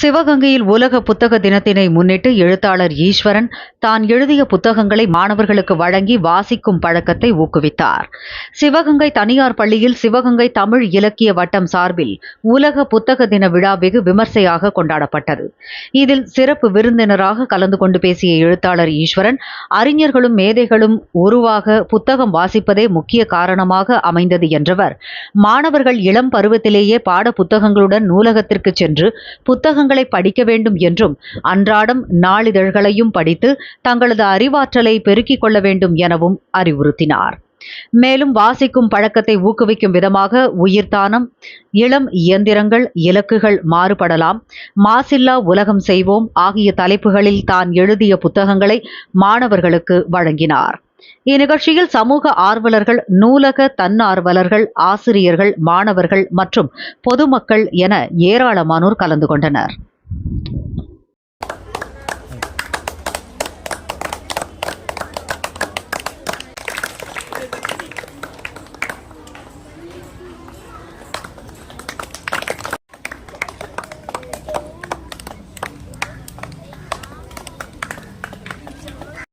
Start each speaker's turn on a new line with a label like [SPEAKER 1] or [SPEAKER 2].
[SPEAKER 1] சிவகங்கையில் உலக புத்தக தினத்தினை முன்னிட்டு எழுத்தாளர் ஈஸ்வரன் தான் எழுதிய புத்தகங்களை மாணவர்களுக்கு வழங்கி வாசிக்கும் பழக்கத்தை ஊக்குவித்தார். சிவகங்கை தனியார் பள்ளியில் சிவகங்கை தமிழ் இலக்கிய வட்டம் சார்பில் உலக புத்தக தின விழா வெகு விமர்சையாக கொண்டாடப்பட்டது. இதில் சிறப்பு விருந்தினராக கலந்து கொண்டு பேசிய எழுத்தாளர் ஈஸ்வரன் அறிஞர்களும் மேதைகளும் உருவாக புத்தகம் வாசிப்பதே முக்கிய காரணமாக அமைந்தது என்றவர். மாணவர்கள் இளம் பருவத்திலேயே பாட புத்தகங்களுடன் நூலகத்திற்கு சென்று புத்தகங்கள் படிக்க வேண்டும் என்றும் அன்றாடம் நாளிதழ்களையும் படித்து தங்களது அறிவாற்றலை பெருக்கிக் கொள்ள வேண்டும் எனவும் அறிவுறுத்தினார். மேலும் வாசிக்கும் பழக்கத்தை ஊக்குவிக்கும் விதமாக உயிர்தானம் இளம் இயந்திரங்கள் இலக்குகள் மாறுபடலாம். மாசில்லா உலகம் செய்வோம் ஆகிய தலைப்புகளில் தான் எழுதிய புத்தகங்களை மாணவர்களுக்கு வழங்கினார். இந்நிகழ்ச்சியில் சமூக ஆர்வலர்கள் நூலக தன்னார்வலர்கள் ஆசிரியர்கள் மாணவர்கள் மற்றும் பொதுமக்கள் என ஏராளமானோர் கலந்து கொண்டனர்.